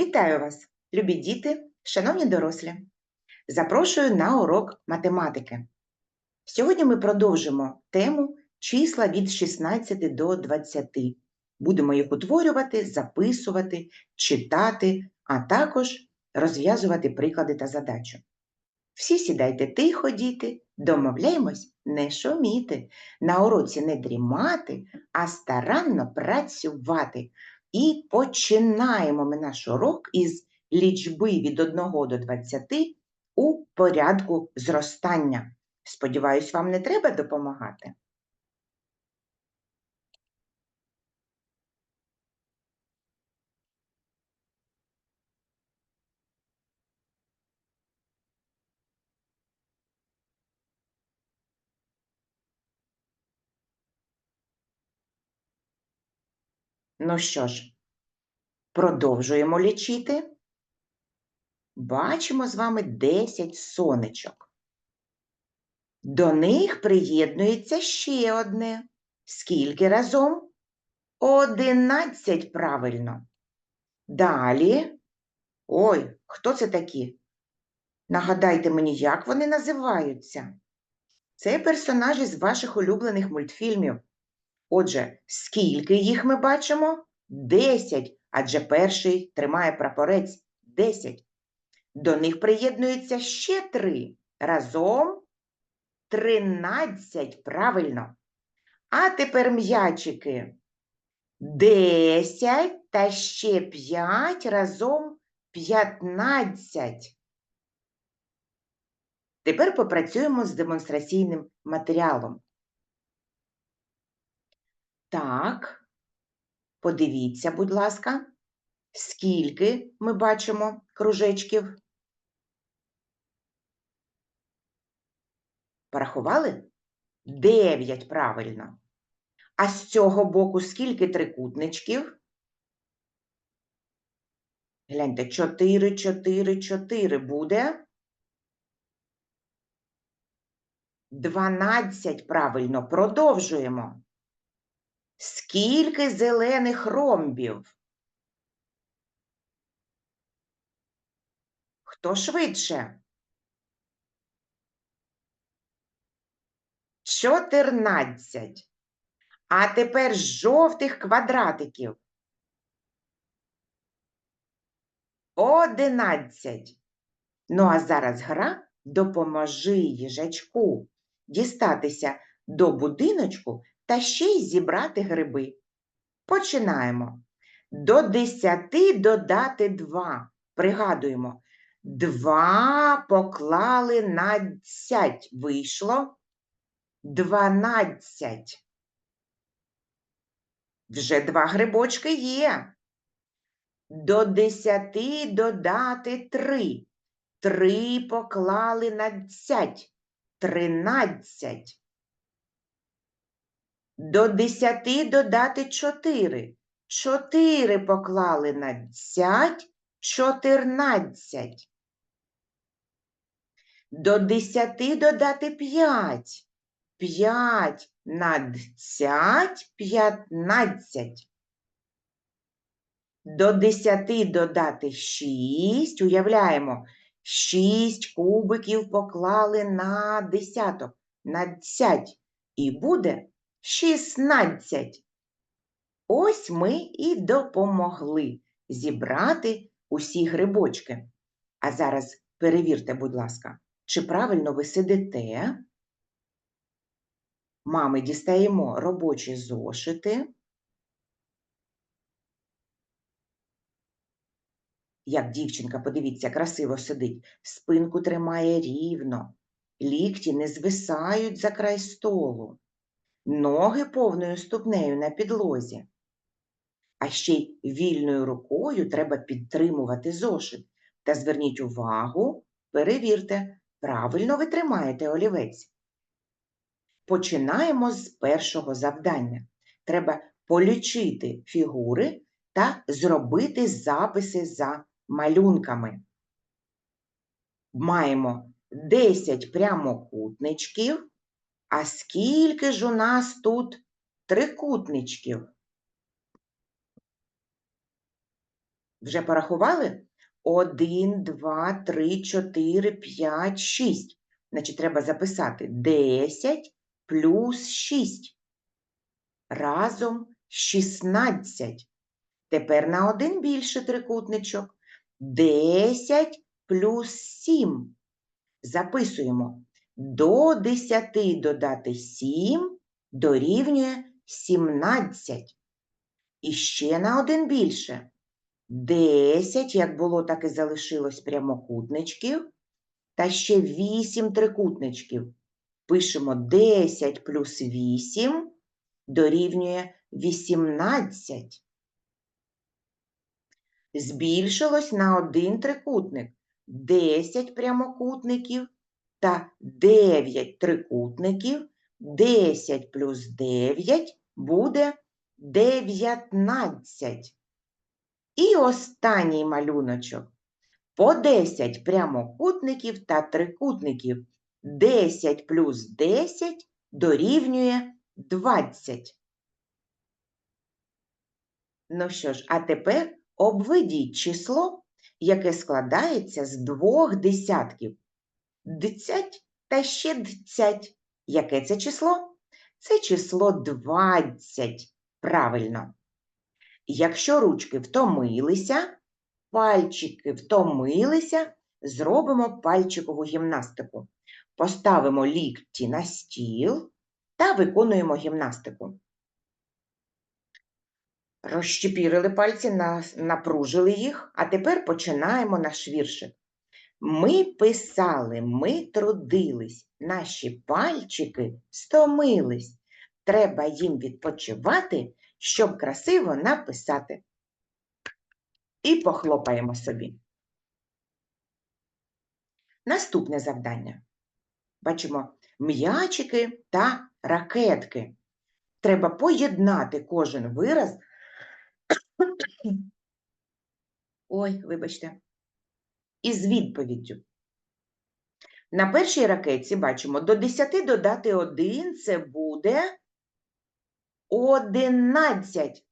Вітаю вас, любі діти, шановні дорослі! Запрошую на урок математики. Сьогодні ми продовжимо тему числа від 16 до 20. Будемо їх утворювати, записувати, читати, а також розв'язувати приклади та задачу. Всі сідайте тихо, діти, домовляємось не шуміти, на уроці не дрімати, а старанно працювати. І починаємо ми наш урок із лічби від 1 до 20 у порядку зростання. Сподіваюсь, вам не треба допомагати. Ну що ж, продовжуємо лічити. Бачимо з вами 10 сонечок. До них приєднується ще одне. Скільки разом? 11 правильно. Далі. Ой, хто це такі? Нагадайте мені, як вони називаються? Це персонажі з ваших улюблених мультфільмів. Отже, скільки їх ми бачимо? 10, адже перший тримає прапорець 10. До них приєднується ще три. Разом 13, правильно. А тепер м'ячики. 10 та ще 5 разом 15. Тепер попрацюємо з демонстраційним матеріалом. Так, подивіться, будь ласка, скільки ми бачимо кружечків. Порахували? Дев'ять, правильно. А з цього боку скільки трикутничків? Гляньте, 4, 4, 4 буде. 12, правильно, продовжуємо. Скільки зелених ромбів? Хто швидше? 14. А тепер жовтих квадратиків. 11. Ну, а зараз гра допоможи їжачку дістатися до будиночку та ще й зібрати гриби. Починаємо. До 10 додати 2. Пригадуємо. 2 поклали на 10. Вийшло 12. Вже два грибочки є. До 10 додати 3. 3 поклали на 10. 13. До 10 додати 4. 4 поклали на 10, 14. До 10 додати 5. 5 на 10, 15. До 10 додати 6. Уявляємо, 6 кубиків поклали на десяток, на 10. І буде 16. Ось ми і допомогли зібрати усі грибочки. А зараз перевірте, будь ласка, чи правильно ви сидите. Мами дістаємо робочі зошити. Як дівчинка, подивіться, красиво сидить, спинку тримає рівно, лікті не звисають за край столу ноги повною ступнею на підлозі. А ще й вільною рукою треба підтримувати зошит. Та зверніть увагу, перевірте, правильно ви тримаєте олівець. Починаємо з першого завдання. Треба полічити фігури та зробити записи за малюнками. Маємо 10 прямокутничків а скільки ж у нас тут трикутничків? Вже порахували? 1, 2, 3, 4, 5, 6. Значить, треба записати 10 плюс 6. Разом 16. Тепер на один більше трикутничок. 10 плюс 7. Записуємо. До 10 додати 7 дорівнює 17. І ще на один більше. 10, як було, так і залишилось прямокутничків. Та ще 8 трикутничків. Пишемо 10 плюс 8 дорівнює 18. Збільшилось на один трикутник 10 прямокутників та 9 трикутників. 10 плюс 9 буде 19. І останній малюночок. По 10 прямокутників та трикутників. 10 плюс 10 дорівнює 20. Ну що ж, а тепер обведіть число, яке складається з двох десятків. Дцять та ще дцять. Яке це число? Це число 20. Правильно. Якщо ручки втомилися, пальчики втомилися, зробимо пальчикову гімнастику. Поставимо лікті на стіл та виконуємо гімнастику. Розщепірили пальці, напружили їх, а тепер починаємо наш віршик. Ми писали, ми трудились, наші пальчики стомились. Треба їм відпочивати, щоб красиво написати. І похлопаємо собі. Наступне завдання. Бачимо м'ячики та ракетки. Треба поєднати кожен вираз. Ой, вибачте. Із відповіддю. На першій ракетці бачимо до 10 додати 1 це буде 11.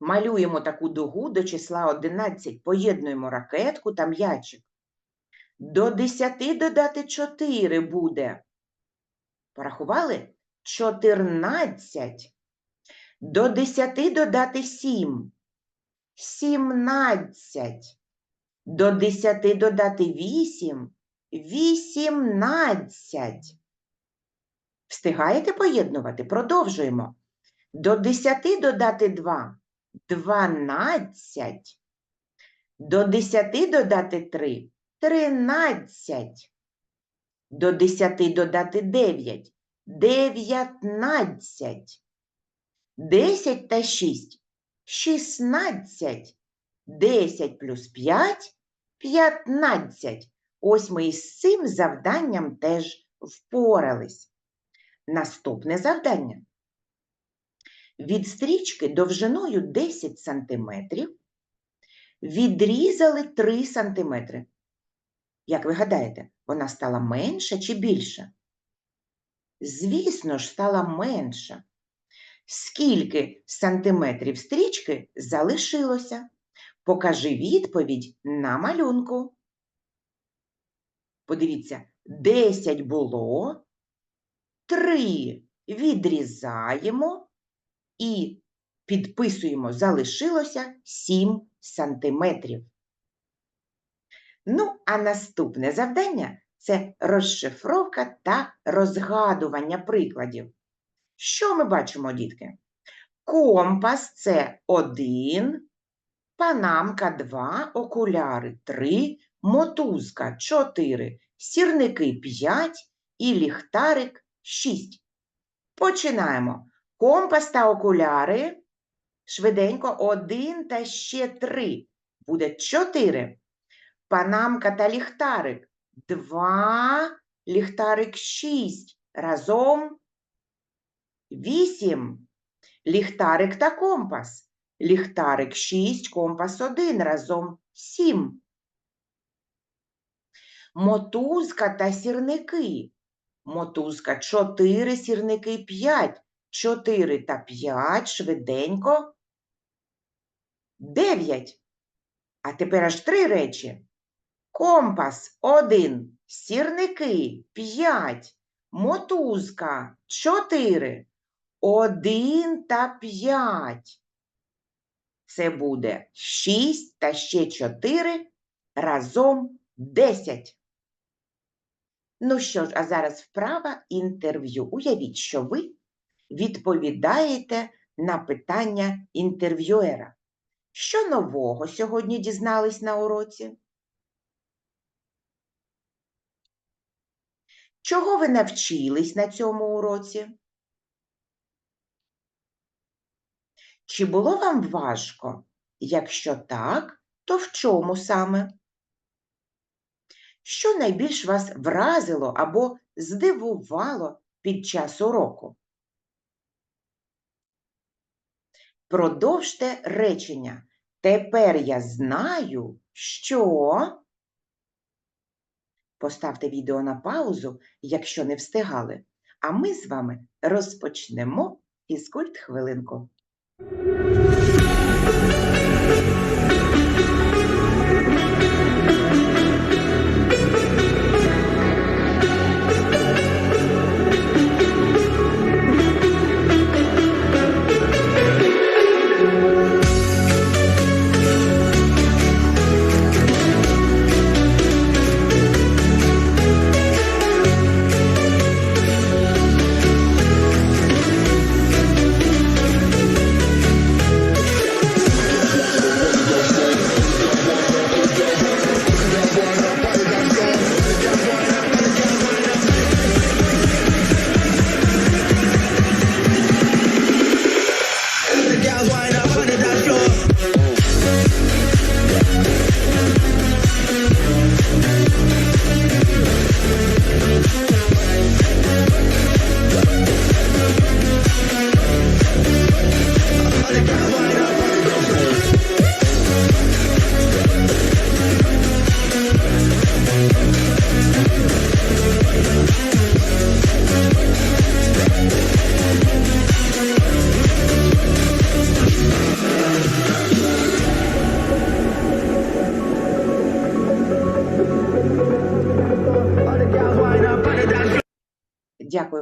Малюємо таку дугу до числа 11, поєднуємо ракетку та м'ячик. До 10 додати 4 буде. Порахували? 14. До 10 додати 7. 17. До 10 додати 8. 18. Встигаєте поєднувати? Продовжуємо. До 10 додати 2. 12. До 10 додати 3. 13. До 10 додати 9. 19. 10 та 6. 16. 10 плюс 5 – 15. Ось ми із цим завданням теж впорались. Наступне завдання. Від стрічки довжиною 10 см відрізали 3 см. Як ви гадаєте, вона стала менша чи більша? Звісно ж, стала менша. Скільки сантиметрів стрічки залишилося? Покажи відповідь на малюнку. Подивіться, 10 було, 3 відрізаємо і підписуємо, залишилося 7 сантиметрів. Ну, а наступне завдання це розшифровка та розгадування прикладів. Що ми бачимо, дітки? Компас це 1, панамка 2, окуляри 3, мотузка 4, сірники 5 і ліхтарик 6. Починаємо. Компас та окуляри. Швиденько 1 та ще 3. Буде 4. Панамка та ліхтарик 2, ліхтарик 6. Разом 8. Ліхтарик та компас. Ліхтарик 6, компас 1, разом 7. Мотузка та сірники. Мотузка 4, сірники 5. 4 та 5, швиденько. 9. А тепер аж три речі. Компас один, сірники п'ять, мотузка чотири, один та п'ять. Це буде шість та ще чотири разом десять. Ну що ж, а зараз вправа інтерв'ю. Уявіть, що ви відповідаєте на питання інтерв'юера. Що нового сьогодні дізнались на уроці? Чого ви навчились на цьому уроці? Чи було вам важко? Якщо так, то в чому саме? Що найбільш вас вразило або здивувало під час уроку? Продовжте речення. Тепер я знаю, що. Поставте відео на паузу, якщо не встигали. А ми з вами розпочнемо фізкульт хвилинку. あっ!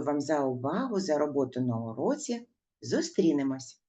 Дякую вам за увагу, за роботу на уроці. Зустрінемось!